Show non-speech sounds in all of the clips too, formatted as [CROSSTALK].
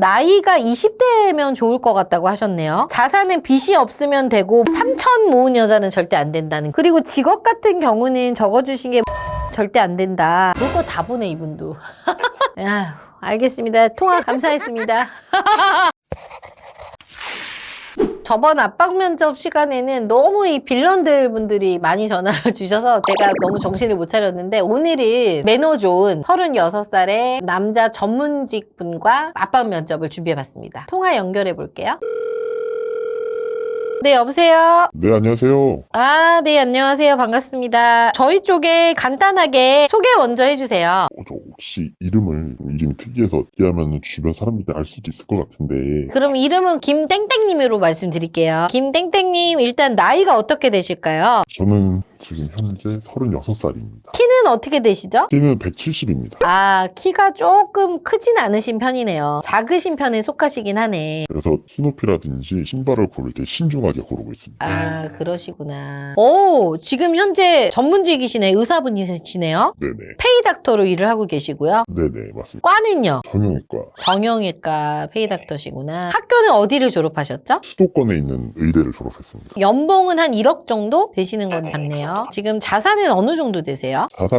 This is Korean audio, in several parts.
나이가 20대면 좋을 것 같다고 하셨네요. 자산은 빚이 없으면 되고 3천 모은 여자는 절대 안 된다는. 그리고 직업 같은 경우는 적어주신 게 절대 안 된다. 볼 거 다 보네 이분도. [LAUGHS] 아휴, 알겠습니다. 통화 감사했습니다. [LAUGHS] 저번 압박 면접 시간에는 너무 이 빌런들 분들이 많이 전화를 [LAUGHS] 주셔서 제가 너무 정신을 못 차렸는데 오늘은 매너 좋은 36살의 남자 전문직 분과 압박 면접을 준비해 봤습니다. 통화 연결해 볼게요. 네, 여보세요? 네, 안녕하세요. 아, 네, 안녕하세요. 반갑습니다. 저희 쪽에 간단하게 소개 먼저 해주세요. 어, 저 혹시 이름을 이름이 특이해서 얘기하면 주변 사람들이 알 수도 있을 것 같은데 그럼 이름은 김땡땡님으로 말씀드릴게요. 김땡땡님, 일단 나이가 어떻게 되실까요? 저는 지금 현재 36살입니다. 키는 어떻게 되시죠? 키는 170입니다. 아, 키가 조금 크진 않으신 편이네요. 작으신 편에 속하시긴 하네. 그래서 키높이라든지 신발을 고를 때 신중하게 고르고 있습니다. 아, 그러시구나. 오, 지금 현재 전문직이시네. 의사분이시네요. 네네. 페이닥터로 일을 하고 계시고요. 네네, 맞습니다. 과는요? 정형외과 정형외과 페이닥터시구나. 학교는 어디를 졸업하셨죠? 수도권에 있는 의대를 졸업했습니다. 연봉은 한 1억 정도 되시는 것 같네요. 지금 자산은 어느 정도 되세요? 자산은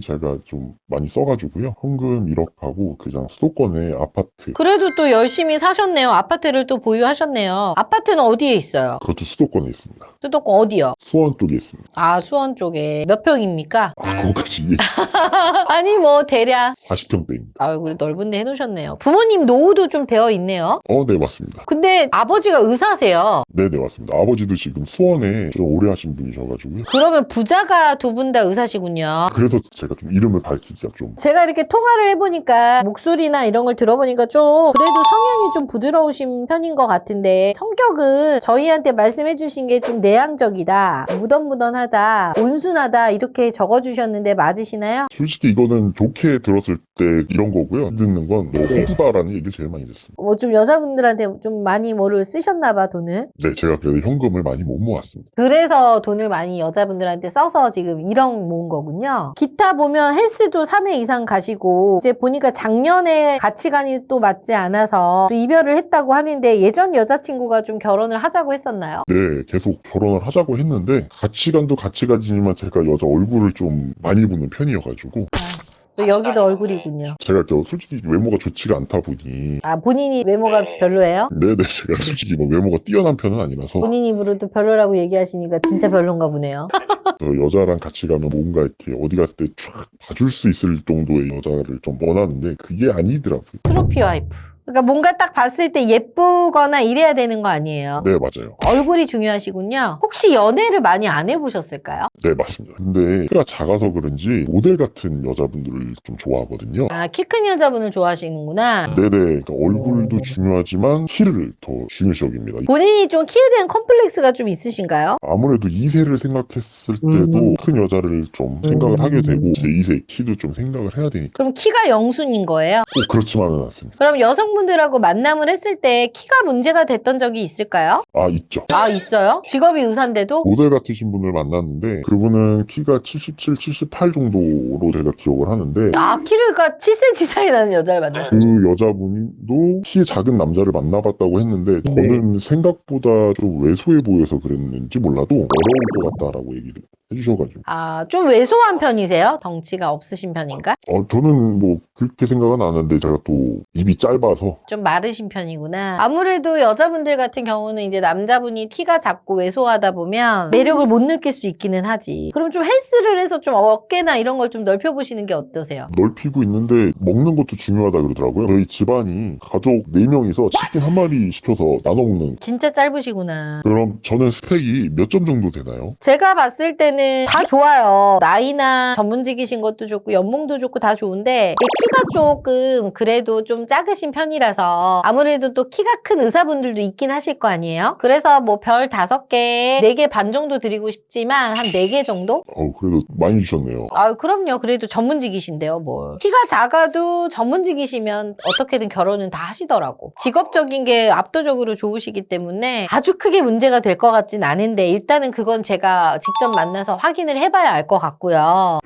제가 좀 많이 써가지고요. 현금 1억하고 그냥 수도권에 아파트 그래도 또 열심히 사셨네요. 아파트를 또 보유하셨네요. 아파트는 어디에 있어요? 그것도 수도권에 있습니다. 수도권 어디요? 수원 쪽에 있습니다. 아, 수원 쪽에. 몇 평입니까? 아, 그거까지 이게 [LAUGHS] 아니, 뭐, 대략. 40평대입니다. 아이고, 넓은 데 해놓으셨네요. 부모님 노후도 좀 되어 있네요. 어, 네, 맞습니다. 근데 아버지가 의사세요. 네 네 맞습니다. 아버지도 지금 수원에 좀 오래 하신 분이셔가지고요. 그러면 부자가 두 분 다 의사시군요. 그래서 제가 좀 이름을 밝히기가 좀 제가 이렇게 통화를 해보니까 목소리나 이런 걸 들어보니까 좀 그래도 성향이 좀 부드러우신 편인 것 같은데 성격은 저희한테 말씀해주신 게 좀 내향적이다, 무던무던하다, 온순하다 이렇게 적어주셨는데 맞으시나요? 솔직히 이거는 좋게 들었을 때 이런 거고요. 듣는 건너 호구다라는 얘기를 제일 많이 듣습니다. 뭐 좀 여자분들한테 좀 많이 뭐를 쓰셨나봐 돈을. 네, 제가 그래도 현금을 많이 못 모았습니다. 그래서 돈을 많이 여자분들한테 써서 지금 1억 모은 거군요. 기타 보면 헬스도 3회 이상 가시고 이제 보니까 작년에 가치관이 또 맞지 않아서 또 이별을 했다고 하는데 예전 여자친구가 좀 결혼을 하자고 했었나요? 네, 계속 결혼을 하자고 했는데 가치관도 가치관이지만 제가 여자 얼굴을 좀 많이 보는 편이어가지고 또 여기도 얼굴이군요. 제가 저 솔직히 외모가 좋지가 않다 보니 아 본인이 외모가 별로예요? 네네 제가 솔직히 뭐 외모가 뛰어난 편은 아니라서 본인 입으로도 별로라고 얘기하시니까 진짜 별론가 보네요. [LAUGHS] 저 여자랑 같이 가면 뭔가 이렇게 어디 갔을 때쫙 봐줄 수 있을 정도의 여자를 좀 원하는데 그게 아니더라고요. 트로피 와이프. 그러니까 뭔가 딱 봤을 때 예쁘거나 이래야 되는 거 아니에요? 네, 맞아요. 얼굴이 중요하시군요. 혹시 연애를 많이 안 해보셨을까요? 네, 맞습니다. 근데 키가 작아서 그런지 모델 같은 여자분들을 좀 좋아하거든요. 아, 키 큰 여자분을 좋아하시는구나. 네네. 그러니까 얼굴도 중요하지만 키를 더 중요시 여깁니다. 본인이 좀 키에 대한 컴플렉스가 좀 있으신가요? 아무래도 2세를 생각했을 때도 큰 여자를 좀 생각을 하게 되고 제 2세 키도 좀 생각을 해야 되니까 그럼 키가 영순인 거예요? 꼭 그렇지만은 않습니다. 그럼 여성 분들하고 만남을 했을 때 키가 문제가 됐던 적이 있을까요? 아, 있죠. 아, 있어요? 직업이 의사인데도? 모델 같으신 분을 만났는데 그분은 키가 77, 78 정도로 제가 기억을 하는데 아, 키가 7cm 차이 나는 여자를 만났어요. 그 여자분도 키 작은 남자를 만나봤다고 했는데 저는 생각보다 좀 왜소해 보여서 그랬는지 몰라도 어려울 것 같다라고 얘기를 해주셔가지고 아, 좀 왜소한 편이세요? 덩치가 없으신 편인가? 어 저는 뭐 그렇게 생각은 안 하는데 제가 또 입이 짧아서 좀 마르신 편이구나. 아무래도 여자분들 같은 경우는 이제 남자분이 키가 작고 왜소하다 보면 매력을 못 느낄 수 있기는 하지. 그럼 좀 헬스를 해서 좀 어깨나 이런 걸 좀 넓혀보시는 게 어떠세요? 넓히고 있는데 먹는 것도 중요하다 그러더라고요. 저희 집안이 가족 4명이서 치킨 한 마리 시켜서 나눠 먹는 진짜 짧으시구나. 그럼 저는 스펙이 몇 점 정도 되나요? 제가 봤을 때는 다 좋아요. 나이나 전문직이신 것도 좋고 연봉도 좋고 다 좋은데 키가 조금 그래도 좀 작으신 편이라서 아무래도 또 키가 큰 의사분들도 있긴 하실 거 아니에요? 그래서 뭐 별 다섯 개, 네 개 반 정도 드리고 싶지만 한 네 개 정도? 어 그래도 많이 주셨네요. 아 그럼요. 그래도 전문직이신데요, 뭘. 키가 작아도 전문직이시면 어떻게든 결혼은 다 하시더라고. 직업적인 게 압도적으로 좋으시기 때문에 아주 크게 문제가 될 것 같진 않은데 일단은 그건 제가 직접 만나서 확인을 해봐야 알 것 같고요.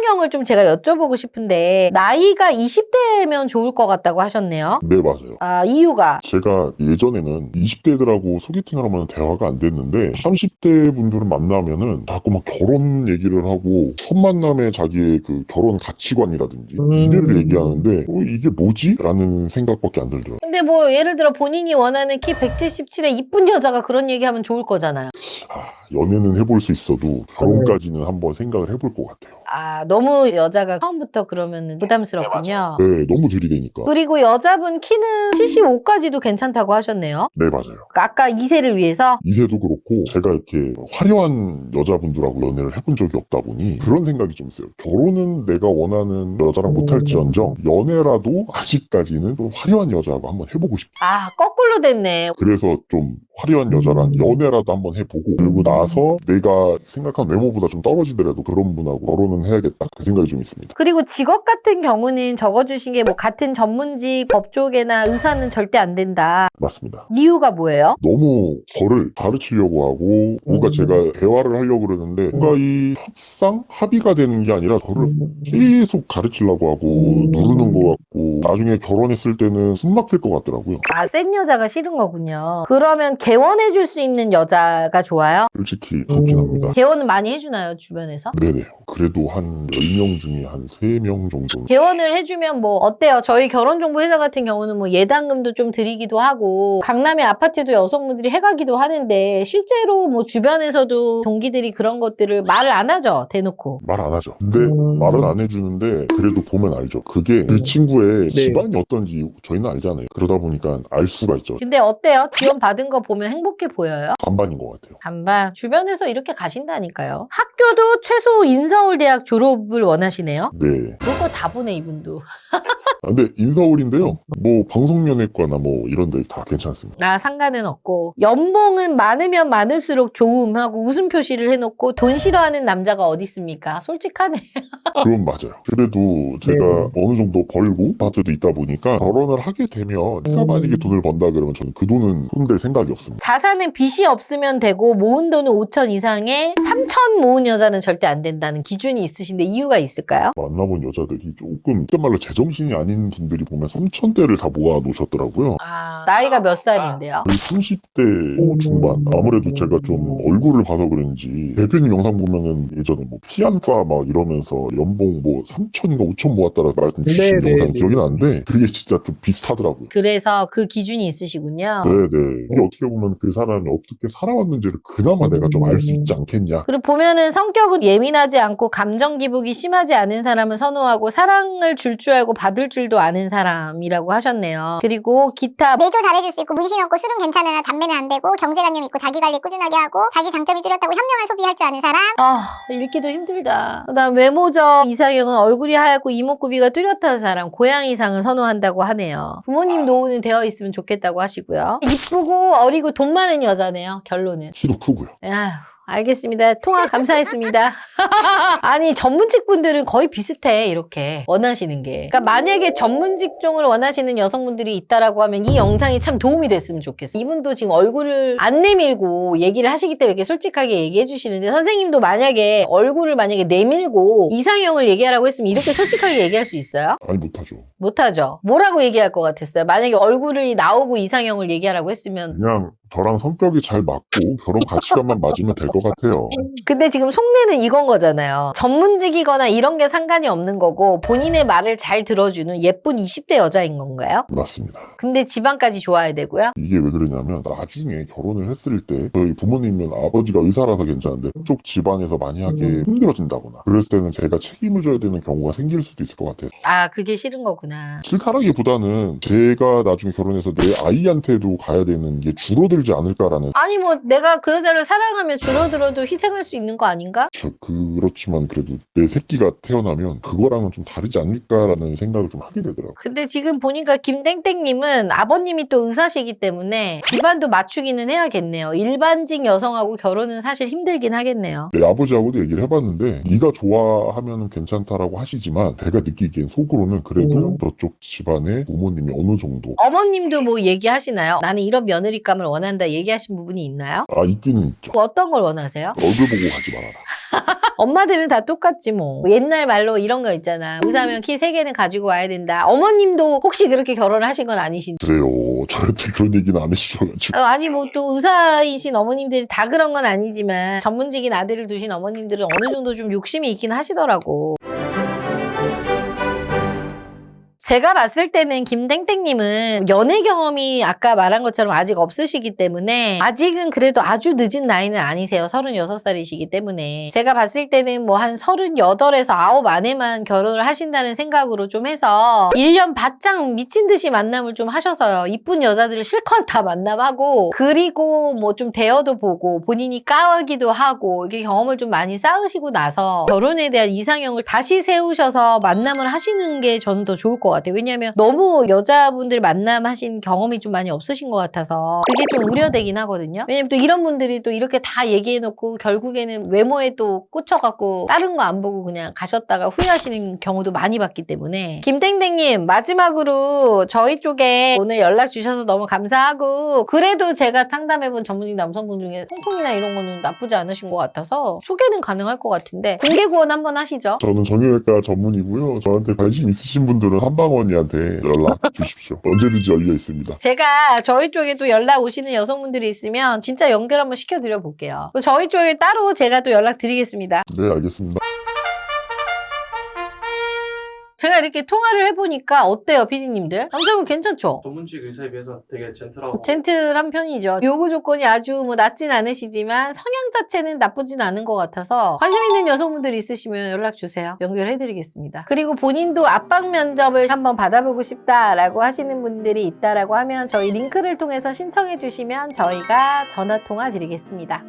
이 이상형을 좀 제가 여쭤보고 싶은데 나이가 20대면 좋을 것 같다고 하셨네요. 네, 맞아요. 아 이유가 제가 예전에는 20대들하고 소개팅을 하면 대화가 안 됐는데 30대 분들을 만나면은 자꾸 막 결혼 얘기를 하고 첫 만남에 자기의 그 결혼 가치관이라든지 음. 미래를 얘기하는데 어, 이게 뭐지? 라는 생각밖에 안 들더라고요. 근데 뭐 예를 들어 본인이 원하는 키 177의 이쁜 여자가 그런 얘기하면 좋을 거잖아요. 아, 연애는 해볼 수 있어도 결혼까지는 한번 생각을 해볼 것 같아요. 아 너무 여자가 처음부터 그러면 부담스럽군요. 네, 너무 들이대니까. 그리고 여자분 키는 75까지도 괜찮다고 하셨네요. 네, 맞아요. 아까 2세를 위해서 이세도 그렇고 제가 이렇게 화려한 여자분들하고 연애를 해본 적이 없다 보니 그런 생각이 좀 있어요. 결혼은 내가 원하는 여자랑 못할지언정 연애라도 아직까지는 좀 화려한 여자하고 한번 해보고 싶어요. 아 거꾸로 됐네. 그래서 좀 화려한 여자랑 연애라도 한번 해보고 그리고 나서 내가 생각한 외모보다 좀 떨어지더라도 그런 분하고 결혼은 해야겠다 그 생각이 좀 있습니다. 그리고 직업 같은 경우는 적어주신 게 뭐 같은 전문직 법조계나 의사는 절대 안 된다. 맞습니다. 이유가 뭐예요? 너무 저를 가르치려고 하고 뭔가 음. 제가 대화를 하려고 그러는데 뭔가 이 협상 합의가 되는 게 아니라 저를 음. 계속 가르치려고 하고 음. 누르는 것 같고 나중에 결혼했을 때는 숨 막힐 것 같더라고요. 아, 센 여자가 싫은 거군요. 그러면 개 원해 줄 수 있는 여자가 좋아요? 솔직히 좋긴 음. 합니다. 개원은 많이 해주나요, 주변에서? 네네. 그래도 한 10명 중에 한 3명 정도. 개원을 해주면 뭐 어때요? 저희 결혼정보회사 같은 경우는 뭐 예당금도 좀 드리기도 하고 강남의 아파트도 여성분들이 해가기도 하는데 실제로 뭐 주변에서도 동기들이 그런 것들을 말을 안 하죠 대놓고 말 안 하죠. 근데 음. 말은 안 해주는데 그래도 보면 알죠. 그게 그 친구의 네. 집안이 어떤지 저희는 알잖아요. 그러다 보니까 알 수가 있죠. 근데 어때요? 지원 받은 거 보면 행복해 보여요? 반반인 것 같아요. 반반 주변에서 이렇게 가신다니까요 학교도 최소 인서울대학 졸업을 원하시네요 네. 볼거다 보네 이분도 아, 근데 인서울인데요. 뭐 방송연예과나 뭐 이런 데 다 괜찮습니다. 나 상관은 없고 연봉은 많으면 많을수록 좋음하고 웃음 표시를 해놓고 돈 싫어하는 남자가 어디 있습니까? 솔직하네. [LAUGHS] 그건 맞아요. 그래도 제가 어느 정도 벌고 아파트도 있다 보니까 결혼을 하게 되면 내가 음. 만약에 돈을 번다 그러면 저는 그 돈은 손댈 생각이 없 습니다. 자산은 빚이 없으면 되고 모은 돈은 5천 이상에 3천 모은 여자는 절대 안 된다는 기준이 있으신데 이유가 있을까요? 만나본 여자들이 조금 그때 말로 제정신이 아닌 분들이 보면 3천대를 다 모아 놓으셨더라고요. 아 나이가 몇 살인데요? 거의 30대 중반. 아무래도 제가 좀 얼굴을 봐서 그런지 대표님 영상 보면은 예전에 뭐 피안과 막 이러면서 연봉 뭐 3천인가 5천 모았다라 말씀 주신 네, 네, 영상 네. 기억이 나는데 그게 진짜 좀 비슷하더라고요. 그래서 그 기준이 있으시군요. 네네. 이게 어떻게 보면 그 사람이 어떻게 살아왔는지를 그나마 내가 좀 알 수 있지 않겠냐. 그리고 보면은 성격은 예민하지 않고 감정 기복이 심하지 않은 사람을 선호하고 사랑을 줄 줄 알고 받을 줄도 아는 사람이라고 하셨네요. 그리고 기타 내조 잘해줄 수 있고 문신 없고 술은 괜찮으나 담배는 안 되고 경제관념 있고 자기 관리 꾸준하게 하고 자기 장점이 뚜렷하고 현명한 소비할 줄 아는 사람 아 읽기도 힘들다. 그다음 외모적 이상형은 얼굴이 하얗고 이목구비가 뚜렷한 사람, 고양이상을 선호한다고 하네요. 부모님 노후는 되어 있으면 좋겠다고 하시고요. 이쁘고 어리 고 돈 많은 여자네요. 결론은. 키도 크고요. 아휴, 알겠습니다. 통화 감사했습니다. [LAUGHS] 아니, 전문직 분들은 거의 비슷해, 이렇게. 원하시는 게. 그러니까 만약에 전문 직 종을 원하시는 여성분들이 있다라고 하면 이 영상이 참 도움이 됐으면 좋겠어. 이분도 지금 얼굴을 안 내밀고 얘기를 하시기 때문에 이렇게 솔직하게 얘기해 주시는데 선생님도 만약에 얼굴을 만약에 내밀고 이상형을 얘기하라고 했으면 이렇게 솔직하게 얘기할 수 있어요? 아니 못하죠. 못하죠. 뭐라고 얘기할 것 같았어요? 만약에 얼굴이 나오고 이상형을 얘기하라고 했으면 그냥 저랑 성격이 잘 맞고 결혼 가치관만 맞으면 될 것 같아요. 근데 지금 속내는 이건 거잖아요. 전문직이거나 이런 게 상관이 없는 거고 본인의 말을 잘 들어주는 예쁜 20대 여자인 건가요? 맞습니다. 근데 집안까지 좋아야 되고요. 이게 왜 그러냐면 나중에 결혼을 했을 때 저희 부모님은 아버지가 의사라서 괜찮은데 한쪽 집안에서 만약에 힘들어진다거나 그랬을 때는 제가 책임을 져야 되는 경우가 생길 수도 있을 것 같아요. 아 그게 싫은 거구나. 싫다라기보다는 제가 나중에 결혼해서 내 아이한테도 가야 되는 게 줄어들 지 않을까라는 아니 뭐 내가 그 여자를 사랑하면 줄어들어도 희생할 수 있는 거 아닌가? 저 그렇지만 그래도 내 새끼가 태어나면 그거랑은 좀 다르지 않을까라는 생각을 좀 하게 되더라고요. 근데 지금 보니까 김땡땡님은 아버님이 또 의사시기 때문에 집안도 맞추기는 해야겠네요. 일반직 여성하고 결혼은 사실 힘들긴 하겠네요. 내 아버지하고도 얘기를 해봤는데 네가 좋아하면 괜찮다라고 하시지만 제가 느끼기엔 속으로는 그래도 음. 저쪽 집안의 부모님이 어느 정도 어머님도 뭐 얘기하시나요? 나는 이런 며느리감을 원 한다 얘기하신 부분이 있나요? 아 있기는 있죠. 어떤 걸 원하세요? 얼굴 보고 가지 말아라. [LAUGHS] 엄마들은 다 똑같지 뭐. 옛날 말로 이런 거 있잖아. 의사면 키 3개는 가지고 와야 된다. 어머님도 혹시 그렇게 결혼을 하신 건 아니신지. 그래요. 저한테 그런 얘기는 안 해주셔가지고. 어, 아니 뭐 또 의사이신 어머님들이 다 그런 건 아니지만 전문직인 아들을 두신 어머님들은 어느 정도 좀 욕심이 있긴 하시더라고. 제가 봤을 때는 김땡땡님은 연애 경험이 아까 말한 것처럼 아직 없으시기 때문에 아직은 그래도 아주 늦은 나이는 아니세요. 36살이시기 때문에. 제가 봤을 때는 뭐 한 38에서 9 안에만 결혼을 하신다는 생각으로 좀 해서 1년 바짝 미친 듯이 만남을 좀 하셔서요. 이쁜 여자들을 실컷 다 만남하고 그리고 뭐 좀 대여도 보고 본인이 까기도 하고 이게 경험을 좀 많이 쌓으시고 나서 결혼에 대한 이상형을 다시 세우셔서 만남을 하시는 게 저는 더 좋을 것 같아요. 왜냐하면 너무 여자분들 만남하신 경험이 좀 많이 없으신 것 같아서 그게 좀 우려되긴 하거든요. 왜냐면 또 이런 분들이 또 이렇게 다 얘기해놓고 결국에는 외모에 또 꽂혀갖고 다른 거 안 보고 그냥 가셨다가 후회하시는 경우도 많이 봤기 때문에 김땡땡님 마지막으로 저희 쪽에 오늘 연락 주셔서 너무 감사하고 그래도 제가 상담해본 전문직 남성분 중에 통풍이나 이런 거는 나쁘지 않으신 것 같아서 소개는 가능할 것 같은데 공개 구원 한번 하시죠. 저는 정형외과 전문이고요. 저한테 관심 있으신 분들은 한 방원이한테 연락 [LAUGHS] 주십시오. 언제든지 열려 있습니다. 제가 저희 쪽에 또 연락 오시는 여성분들이 있으면 진짜 연결 한번 시켜드려 볼게요. 저희 쪽에 따로 제가 또 연락 드리겠습니다. 네, 알겠습니다. 제가 이렇게 통화를 해보니까 어때요, 피디님들? 남자분 괜찮죠? 전문직 의사에 비해서 되게 젠틀하고 젠틀한 편이죠. 요구 조건이 아주 뭐 낮진 않으시지만 성향 자체는 나쁘진 않은 것 같아서 관심 있는 여성분들 있으시면 연락 주세요. 연결해드리겠습니다. 그리고 본인도 압박 면접을 한번 받아보고 싶다라고 하시는 분들이 있다라고 하면 저희 링크를 통해서 신청해 주시면 저희가 전화 통화 드리겠습니다.